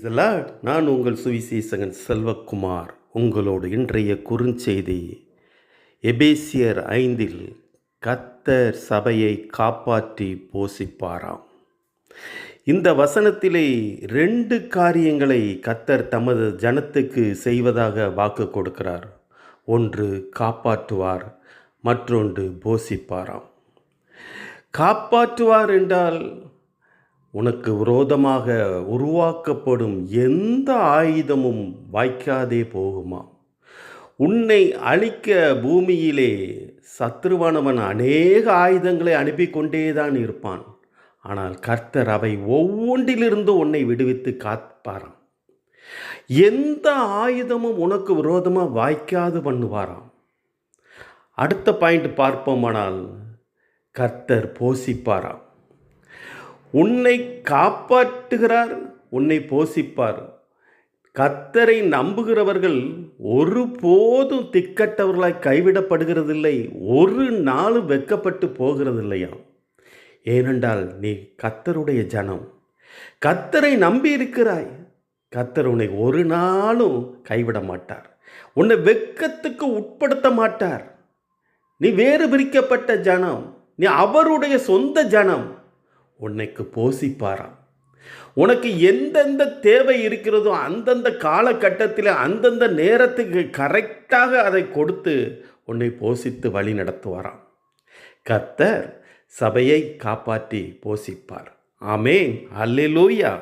இதெல்லாம் நான் உங்கள் சுவிசேஷகன் செல்வக்குமார் உங்களோடு இன்றைய குறுஞ்செய்தி. எபேசியர் ஐந்தில் கத்தர் சபையை காப்பாற்றி போஷிப்பாராம். இந்த வசனத்திலே ரெண்டு காரியங்களை கத்தர் தமது ஜனத்துக்கு செய்வதாக வாக்கு கொடுக்கிறார். ஒன்று காப்பாற்றுவார் மற்றொன்று போஷிப்பாராம். காப்பாற்றுவார் என்றால் உனக்கு விரோதமாக உருவாக்கப்படும் எந்த ஆயுதமும் வாய்க்காதே போகுமா? உன்னை அழிக்க பூமியிலே சத்ருவானவன் அநேக ஆயுதங்களை அனுப்பி கொண்டேதான் இருப்பான். ஆனால் கர்த்தர் அவை ஒவ்வொன்றிலிருந்து உன்னை விடுவித்து காப்பாராம். எந்த ஆயுதமும் உனக்கு விரோதமாக வாய்க்காது பண்ணுவாராம். அடுத்த பாயிண்ட் பார்ப்போமானால் கர்த்தர் போசிப்பாராம் உன்னை காப்பாற்றுகிறார் உன்னை போஷிப்பார். கத்தரை நம்புகிறவர்கள் ஒருபோதும் திக்கட்டவர்களாய் கைவிடப்படுகிறதில்லை ஒரு நாளும் வெக்கப்பட்டு போகிறதில்லையாம் ஏனென்றால் நீ கத்தருடைய ஜனம். கத்தரை நம்பி இருக்கிறாய் கத்தர் உன்னை ஒரு நாளும் கைவிட மாட்டார் உன்னை வெக்கத்துக்கு உட்படுத்த மாட்டார். நீ வேறு பிரிக்கப்பட்ட ஜனம். நீ அவருடைய சொந்த ஜனம். உன்னைக்கு போஷிப்பாராம் உனக்கு எந்தெந்த தேவை இருக்கிறதோ அந்தந்த காலகட்டத்தில் அந்தந்த நேரத்துக்கு கரெக்டாக அதை கொடுத்து உன்னை போஷித்து வழி நடத்துவாராம். கத்தர் சபையை காப்பாற்றி போஷிப்பார் ஆமேன். அல்லூயா